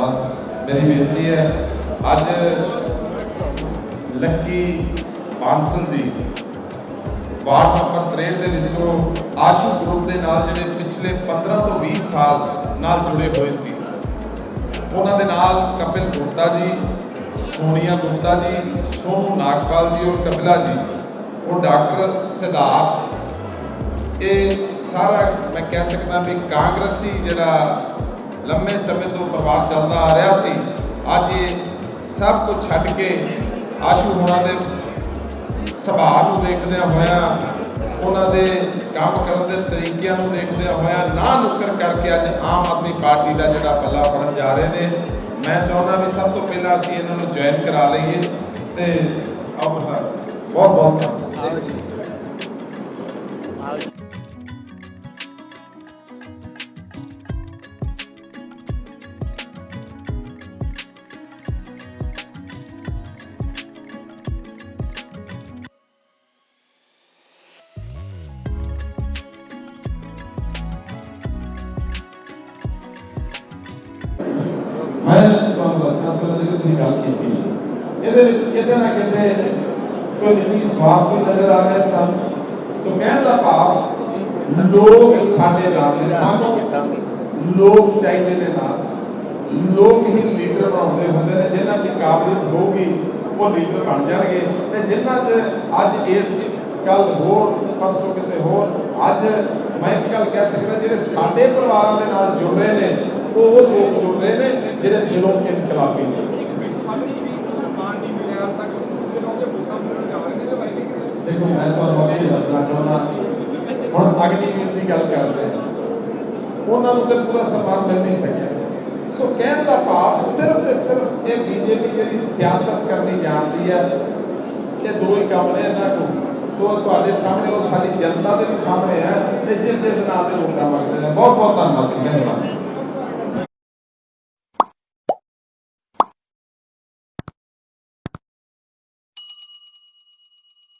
ਧੰਨਵਾਦ ਮੇਰੀ ਬੇਨਤੀ ਹੈ, ਅੱਜ ਲੱਕੀ ਬਾਂਸਲ ਜੀ, ਵਾਰਡ ਨੰਬਰ 63 ਦੇ ਵਿੱਚੋਂ ਆਸ਼ੂ ਗਰੁੱਪ ਦੇ ਨਾਲ ਜਿਹੜੇ ਪਿਛਲੇ 15 ਤੋਂ 20 ਸਾਲ ਨਾਲ ਜੁੜੇ ਹੋਏ ਸੀ। ਉਹਨਾਂ ਦੇ ਨਾਲ ਕਪਿਲ ਗੁਪਤਾ ਜੀ, ਸੋਨੀਆ ਗੁਪਤਾ ਜੀ, ਸੋਨੂ ਨਾਗਪਾਲ ਜੀ ਔਰ ਕਪਿਲਾ ਜੀ। ਉਹ ਡਾਕਟਰ ਸਿਧਾਰਥ। ਇਹ ਸਾਰਾ, ਮੈਂ ਕਹਿ ਸਕਦਾ ਵੀ ਕਾਂਗਰਸੀ ਜਿਹੜਾ ਲੰਮੇ ਸਮੇਂ ਤੋਂ ਪਰਿਵਾਰ ਚੱਲਦਾ ਆ ਰਿਹਾ ਸੀ। ਅੱਜ ਇਹ ਸਭ ਕੁਝ ਛੱਡ ਕੇ ਆਸ਼ੂ ਹੋਣਾ ਦੇ ਸੁਭਾਅ ਨੂੰ ਦੇਖਦਿਆਂ ਹੋਇਆਂ, ਉਹਨਾਂ ਦੇ ਕੰਮ ਕਰਨ ਦੇ ਤਰੀਕਿਆਂ ਨੂੰ ਦੇਖਦਿਆਂ ਹੋਇਆਂ ਨਾ ਨੁੱਕਰ ਕਰਕੇ ਅੱਜ ਆਮ ਆਦਮੀ ਪਾਰਟੀ ਦਾ ਜਿਹੜਾ ਪੱਲਾ ਫੜਨ ਜਾ ਰਹੇ ਨੇ। ਮੈਂ ਚਾਹੁੰਦਾ ਵੀ ਸਭ ਤੋਂ ਪਹਿਲਾਂ ਅਸੀਂ ਇਹਨਾਂ ਨੂੰ ਜੁਆਇਨ ਕਰਾ ਲਈਏ ਤੇ ਆਓ ਪ੍ਰਧਾਨ ਬਹੁਤ ਬਹੁਤ ਧੰਨਵਾਦ। ਮੈਂ ਤੁਹਾਨੂੰ ਦੱਸਣਾ ਚਾਹੁੰਦਾ ਜਿਹੜੀ ਤੁਸੀਂ ਗੱਲ ਕੀਤੀ ਇਹਦੇ ਵਿੱਚ ਕਿਤੇ ਨਾ ਕਿਤੇ ਕੋਈ ਨਿੱਜੀ ਸਵਾਰਥ ਵੀ ਨਜ਼ਰ ਆ ਰਿਹਾ ਸਨ। ਸੋ ਕਹਿਣ ਦਾ ਭਾਵ, ਲੋਕ ਸਾਡੇ ਨਾਲ ਨੇ, ਸਾਨੂੰ ਲੋਕ ਚਾਹੀਦੇ ਨੇ ਨਾਲ। ਲੋਕ ਹੀ ਲੀਡਰ ਬਣਾਉਂਦੇ ਹੁੰਦੇ ਨੇ, ਜਿਨ੍ਹਾਂ 'ਚ ਕਾਬਲੀਅਤ ਹੋਊਗੀ, ਉਹ ਲੀਡਰ ਬਣ ਜਾਣਗੇ। ਤੇ ਜਿਨ੍ਹਾਂ 'ਚ ਅੱਜ ਇਸ ਕੱਲ ਹੋਰ, ਪਰਸੋਂ ਕਿਤੇ ਹੋਰ, ਅੱਜ ਮੈਂ ਇੱਕ ਗੱਲ ਕਹਿ ਸਕਦਾ, ਜਿਹੜੇ ਸਾਡੇ ਪਰਿਵਾਰਾਂ ਦੇ ਨਾਲ ਜੁੜ ਰਹੇ ਨੇ ਉਹ ਲੋਕ ਜੁੜ ਰਹੇ ਨੇ ਜਿਹੜੇ ਦਿਲੋਂ ਇਨਕਲਾਬੀ ਨੇ ਦੇਖੋ ਮੈਂ ਤੁਹਾਨੂੰ ਅੱਗੇ ਦੱਸਣਾ ਚਾਹੁੰਦਾ। ਹੁਣ ਅਗਨੀਵੀਰ ਦੀ ਗੱਲ ਕਰਦੇ ਉਹਨਾਂ ਨੂੰ ਤੇ ਪੂਰਾ ਸਨਮਾਨ ਮਿਲ ਨਹੀਂ ਸਕਿਆ। ਸੋ ਕਹਿਣ ਦਾ ਭਾਵ ਸਿਰਫ ਤੇ ਸਿਰਫ ਇਹ ਬੀਜੇਪੀ ਜਿਹੜੀ ਸਿਆਸਤ ਕਰਨੀ ਜਾਣਦੀ ਹੈ ਇਹ ਦੋ ਹੀ ਕੰਮ ਨੇ ਇਹਨਾਂ ਕੋਲ। ਸੋ ਤੁਹਾਡੇ ਸਾਹਮਣੇ ਉਹ ਸਾਡੀ ਜਨਤਾ ਦੇ ਵੀ ਸਾਹਮਣੇ ਹੈ ਤੇ ਜਿਸ ਜਿਸ ਦੇ ਲੋਕਾਂ ਵਰਤੇ ਨੇ। ਬਹੁਤ ਬਹੁਤ ਧੰਨਵਾਦ ਜੀ ਧੰਨਵਾਦ।